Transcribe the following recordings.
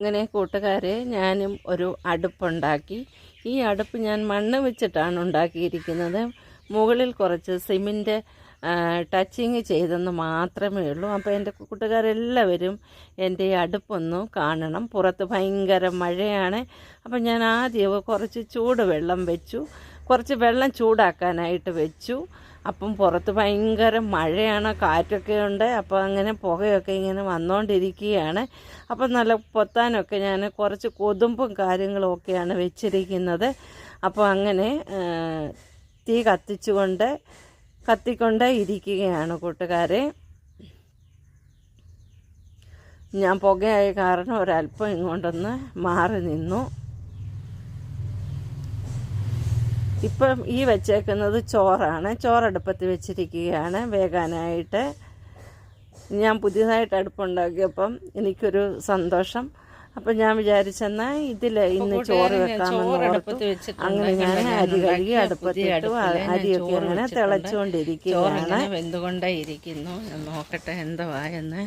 അങ്ങനെ കൂട്ടുകാരെ ഞാനും ഒരു അടുപ്പുണ്ടാക്കി. ഈ അടുപ്പ് ഞാൻ മണ്ണ് വെച്ചിട്ടാണ് ഉണ്ടാക്കിയിരിക്കുന്നത്. മുകളിൽ കുറച്ച് സിമിന്റ് ടച്ചിങ് ചെയ്തെന്ന് മാത്രമേ ഉള്ളൂ. അപ്പോൾ എന്റെ കൂട്ടുകാരെല്ലാവരും എന്റെ ഈ അടുപ്പൊന്ന് കാണണം. പുറത്ത് ഭയങ്കര മഴയാണ്. അപ്പോൾ ഞാൻ ആദ്യം കുറച്ച് ചൂട് വെള്ളം വെച്ചു. കുറച്ച് വെള്ളം ചൂടാക്കാനായിട്ട് വെച്ചു. അപ്പം പുറത്ത് ഭയങ്കര മഴയാണ് കാറ്റൊക്കെ ഉണ്ട്. അപ്പോൾ അങ്ങനെ പുകയൊക്കെ ഇങ്ങനെ വന്നുകൊണ്ടിരിക്കുകയാണ് അപ്പം നല്ല പൊത്താനൊക്കെ ഞാൻ കുറച്ച് കൊതുമ്പും കാര്യങ്ങളും ഒക്കെയാണ് വെച്ചിരിക്കുന്നത്. അപ്പോൾ അങ്ങനെ തീ കത്തിച്ചുകൊണ്ട് കത്തിക്കൊണ്ട് ഇരിക്കുകയാണ് കൂട്ടുകാരെ. ഞാൻ പുകയായ കാരണം ഒരല്പം ഇങ്ങോട്ടൊന്ന് മാറി നിന്നു. ഇപ്പം ഈ വെച്ചേക്കുന്നത് ചോറാണ്. ചോറടുപ്പത്ത് വെച്ചിരിക്കുകയാണ് വേകാനായിട്ട് ഞാൻ പുതിയതായിട്ട് അടുപ്പുണ്ടാക്കിയപ്പം എനിക്കൊരു സന്തോഷം. അപ്പം ഞാൻ വിചാരിച്ചെന്നാൽ ഇതിൽ ഇന്ന് ചോറ് വെക്കാമെന്ന് ഓർത്തു. അങ്ങനെ ഞാൻ അരി കഴുകി അടുപ്പത്തിട്ടു അരിയൊക്കെ അങ്ങനെ തിളച്ചുകൊണ്ടിരിക്കുകയാണ്. ഇരിക്കുന്നു. നോക്കട്ടെ എന്തുവാ എന്ന്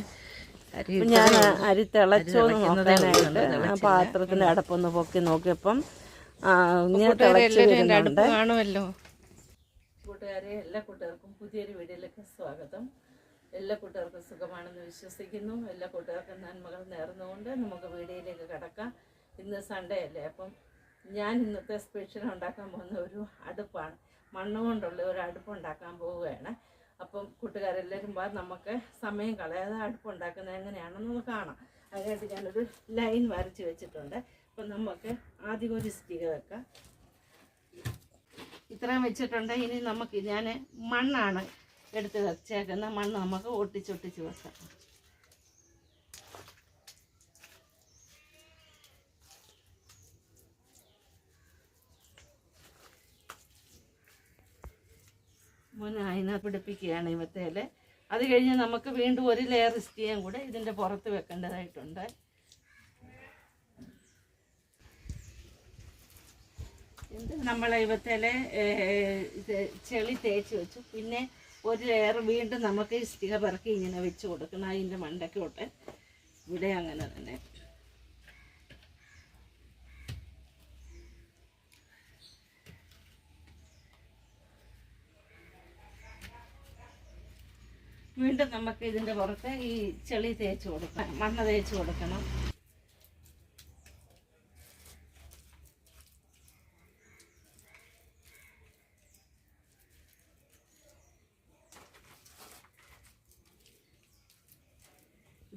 അരി അപ്പം ഞാൻ അരി തിളച്ചോന്ന് നോക്കാനായിട്ട് പാത്രത്തിന്റെ അടപ്പൊന്ന് പൊക്കി നോക്കിയപ്പം കാണുമല്ലോ. കൂട്ടുകാരെ എല്ലാ കൂട്ടുകാർക്കും പുതിയൊരു വീഡിയോയിലേക്ക് സ്വാഗതം. എല്ലാ കൂട്ടുകാർക്കും സുഖമാണെന്ന് വിശ്വസിക്കുന്നു. എല്ലാ കൂട്ടുകാർക്കും നന്മകൾ നേർന്നുകൊണ്ട് നമുക്ക് വീഡിയോയിലേക്ക് കടക്കാം. ഇന്ന് സൺഡേ അല്ലേ? അപ്പം ഞാൻ ഇന്നത്തെ സ്പെഷ്യൽ ഉണ്ടാക്കാൻ പോകുന്ന ഒരു അടുപ്പാണ്. മണ്ണ് കൊണ്ടുള്ള ഒരു അടുപ്പ് ഉണ്ടാക്കാൻ പോവുകയാണ്. അപ്പം കൂട്ടുകാരെല്ലാവരും വാ നമുക്ക് സമയം കളയാതെ അടുപ്പ് ഉണ്ടാക്കുന്നത് എങ്ങനെയാണെന്ന് നമുക്ക് കാണാം. അതിനായിട്ട് ഞാനൊരു ലൈൻ വരച്ച് വെച്ചിട്ടുണ്ട്. അപ്പം നമുക്ക് ആദ്യം ഒരു സ്റ്റിക്ക് വെക്കാം. ഇത്രയും വെച്ചിട്ടുണ്ട്. ഇനി നമുക്ക് ഞാൻ മണ്ണാണ് എടുത്ത് വെച്ചേക്കുന്ന മണ്ണ് നമുക്ക് ഒട്ടിച്ചൊട്ടിച്ച് വെക്കാം. മോനെ അതിനകത്ത് പിടിപ്പിക്കുകയാണ് ഇവത്തേൽ. അത് കഴിഞ്ഞ് നമുക്ക് വീണ്ടും ഒരു ലെയർ ഇസ്റ്റിയും കൂടെ ഇതിന്റെ പുറത്ത് വെക്കേണ്ടതായിട്ടുണ്ട്. നമ്മൾ ഇവത്തേലെ ചെളി തേച്ച് വെച്ചു. പിന്നെ ഒരു ലെയർ വീണ്ടും നമുക്ക് ഇഷ്ടിക പിറക്കി ഇങ്ങനെ വെച്ച് കൊടുക്കണം. അതിന്റെ മണ്ടക്കോട്ട് ഇവിടെ അങ്ങനെ തന്നെ. വീണ്ടും നമുക്ക് ഇതിന്റെ പുറത്ത് ഈ ചെളി തേച്ച് കൊടുക്കണം. മണ്ണ് തേച്ച് കൊടുക്കണം.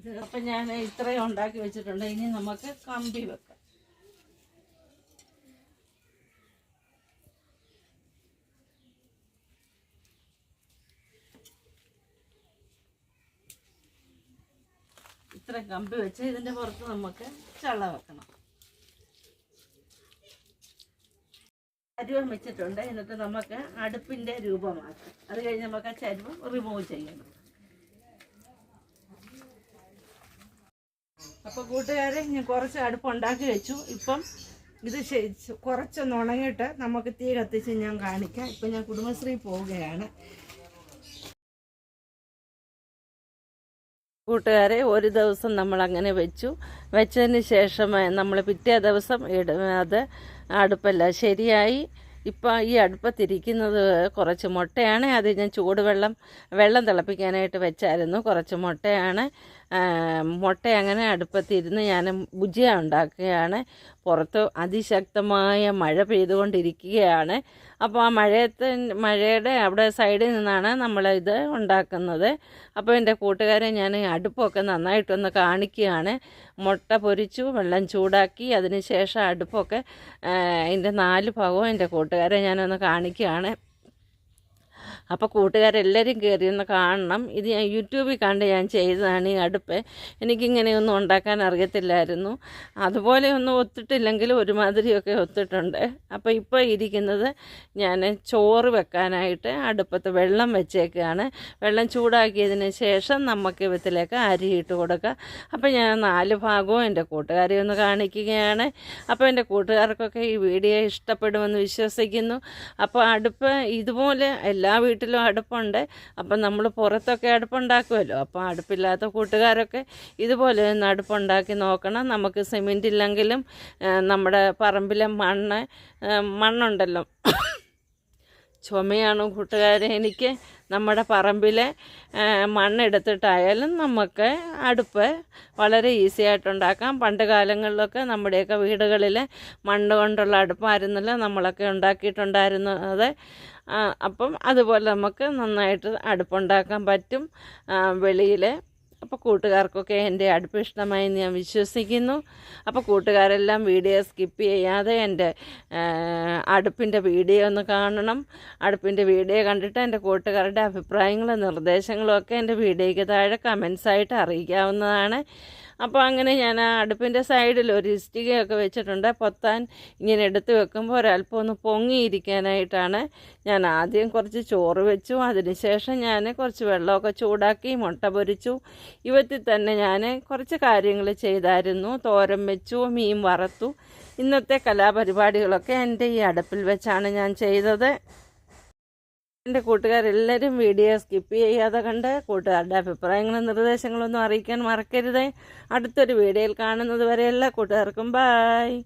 അപ്പം ഞാൻ ഇത്രയും ഉണ്ടാക്കി വെച്ചിട്ടുണ്ട്. ഇനി നമുക്ക് കമ്പി വെക്കാം. ഇത്ര കമ്പി വെച്ച് ഇതിന്റെ പുറത്ത് നമുക്ക് ചള്ള വെക്കണം. ചരുവം വെച്ചിട്ടുണ്ട്. എന്നിട്ട് നമുക്ക് അടുപ്പിന്റെ രൂപമാക്കാം. അത് കഴിഞ്ഞ് നമുക്ക് ആ ചരുവം റിമൂവ് ചെയ്യണം. അപ്പോൾ കൂട്ടുകാരെ ഞാൻ കുറച്ച് അടുപ്പ് ഉണ്ടാക്കി വെച്ചു. ഇപ്പം ഇത് കുറച്ചൊന്ന് ഉണങ്ങിയിട്ട് നമുക്ക് തീ കത്തിച്ച് ഞാൻ കാണിക്കാം. ഇപ്പം ഞാൻ കുടുംബശ്രീ പോവുകയാണ്. കൂട്ടുകാരെ ഒരു ദിവസം നമ്മൾ അങ്ങനെ വെച്ചു. വെച്ചതിന് ശേഷം നമ്മൾ പിറ്റേ ദിവസം അത് അടുപ്പല്ല. ശരിയായി. ഇപ്പം ഈ അടുപ്പത്തിരിക്കുന്നത് കുറച്ച് മുട്ടയാണ്. അത് ഞാൻ ചൂടുവെള്ളം വെള്ളം തിളപ്പിക്കാനായിട്ട് വെച്ചായിരുന്നു. കുറച്ച് മുട്ടയാണ്. മുട്ട അങ്ങനെ അടുപ്പത്തിരുന്ന് ഞാൻ ഭുജിയ ഉണ്ടാക്കുകയാണ്. പുറത്ത് അതിശക്തമായ മഴ പെയ്തുകൊണ്ടിരിക്കുകയാണ്. അപ്പോൾ ആ മഴയത്ത് മഴയുടെ അവിടെ സൈഡിൽ നിന്നാണ് നമ്മൾ ഇത് ഉണ്ടാക്കുന്നത്. അപ്പോൾ എന്റെ കൂട്ടുകാരെ ഞാൻ അടുപ്പൊക്കെ നന്നായിട്ടൊന്ന് കാണിക്കുകയാണ്. മുട്ട പൊരിച്ചു വെള്ളം ചൂടാക്കി അതിന് ശേഷം അടുപ്പൊക്കെ അതിന്റെ നാല് ഭാഗവും എന്റെ കൂട്ടുകാരെ ഞാനൊന്ന് കാണിക്കുകയാണ്. അപ്പോൾ കൂട്ടുകാരെല്ലാവരും കയറി ഒന്ന് കാണണം. ഇത് ഞാൻ യൂട്യൂബിൽ കണ്ട് ഞാൻ ചെയ്തതാണ് ഈ അടുപ്പ്. എനിക്കിങ്ങനെയൊന്നും ഉണ്ടാക്കാൻ അറിയത്തില്ലായിരുന്നു. അതുപോലെ ഒന്നും ഒത്തിട്ടില്ലെങ്കിലും ഒരുമാതിരിയൊക്കെ ഒത്തിട്ടുണ്ട്. അപ്പോൾ ഇപ്പോൾ ഇരിക്കുന്നത് ഞാൻ ചോറ് വെക്കാനായിട്ട് അടുപ്പത്ത് വെള്ളം വെച്ചേക്കാണ്. വെള്ളം ചൂടാക്കിയതിന് ശേഷം നമുക്ക് ഇവത്തിലേക്ക് അരി ഇട്ട് കൊടുക്കുക അപ്പോൾ ഞാൻ നാല് ഭാഗവും എന്റെ കൂട്ടുകാരെ ഒന്ന് കാണിക്കുകയാണ്. അപ്പോൾ എന്റെ കൂട്ടുകാർക്കൊക്കെ ഈ വീഡിയോ ഇഷ്ടപ്പെടുമെന്ന് വിശ്വസിക്കുന്നു. അപ്പോൾ അടുപ്പ് ഇതുപോലെ എല്ലാ വീട്ടിലും അടുപ്പുണ്ട്. അപ്പം നമ്മൾ പുറത്തൊക്കെ അടുപ്പുണ്ടാക്കുമല്ലോ. അപ്പോൾ അടുപ്പില്ലാത്ത കൂട്ടുകാരൊക്കെ ഇതുപോലെ ഒന്ന് അടുപ്പുണ്ടാക്കി നോക്കണം. നമുക്ക് സിമെന്റ് ഇല്ലെങ്കിലും നമ്മുടെ പറമ്പിലെ മണ്ണ് മണ്ണുണ്ടല്ലോ. ചുമയാണ് കൂട്ടുകാരെ? എനിക്ക് നമ്മുടെ പറമ്പിലെ മണ്ണ് മണ്ണെടുത്തിട്ടായാലും നമുക്ക് അടുപ്പ് വളരെ ഈസി ആയിട്ടുണ്ടാക്കാം. പണ്ട് കാലങ്ങളിലൊക്കെ നമ്മുടെയൊക്കെ വീടുകളിൽ മണ്ണ് കൊണ്ടുള്ള അടുപ്പായിരുന്നല്ലോ. നമ്മളൊക്കെ ഉണ്ടാക്കിയിട്ടുണ്ടായിരുന്നത്. അപ്പം അതുപോലെ നമുക്ക് നന്നായിട്ട് അടുപ്പുണ്ടാക്കാൻ പറ്റും. വെളിയിൽ അപ്പോൾ കൂട്ടുകാർക്കൊക്കെ എന്റെ അടുപ്പ് ഇഷ്ടമായി ഞാൻ വിശ്വസിക്കുന്നു. അപ്പോൾ കൂട്ടുകാരെല്ലാം വീഡിയോ സ്കിപ്പ് ചെയ്യാതെ എന്റെ അടുപ്പിന്റെ വീഡിയോ ഒന്ന് കാണണം. അടുപ്പിന്റെ വീഡിയോ കണ്ടിട്ട് എന്റെ കൂട്ടുകാരുടെ അഭിപ്രായങ്ങളും നിർദ്ദേശങ്ങളും ഒക്കെ എന്റെ വീഡിയോയ്ക്ക് താഴെ കമൻസായിട്ട് അറിയിക്കാവുന്നതാണ്. അപ്പോൾ അങ്ങനെ ഞാൻ ആ അടുപ്പിന്റെ സൈഡിൽ ഒരു ഇഷ്ടികയൊക്കെ വെച്ചിട്ടുണ്ട്. പൊത്താൻ ഇങ്ങനെ എടുത്ത് വെക്കുമ്പോൾ ഒരല്പം ഒന്ന് പൊങ്ങിയിരിക്കാനായിട്ടാണ് ഞാൻ ആദ്യം കുറച്ച് ചോറ് വെച്ചു. അതിനുശേഷം ഞാൻ കുറച്ച് വെള്ളമൊക്കെ ചൂടാക്കി മുട്ട പൊരിച്ചു. ഇവത്തിൽ തന്നെ ഞാൻ കുറച്ച് കാര്യങ്ങൾ ചെയ്തായിരുന്നു. തോരൻ വെച്ചു മീൻ വറുത്തു. ഇന്നത്തെ കലാപരിപാടികളൊക്കെ എന്റെ ഈ അടുപ്പിൽ വെച്ചാണ് ഞാൻ ചെയ്തത്. എന്റെ കൂട്ടുകാരെല്ലാവരും വീഡിയോ സ്കിപ്പ് ചെയ്യാതെ കണ്ട് കൂട്ടുകാരുടെ അഭിപ്രായങ്ങളും നിർദ്ദേശങ്ങളൊന്നും അറിയിക്കാൻ മറക്കരുത്. അടുത്തൊരു വീഡിയോയിൽ കാണുന്നത് വരെ കൂട്ടുകാർക്കും ബായ്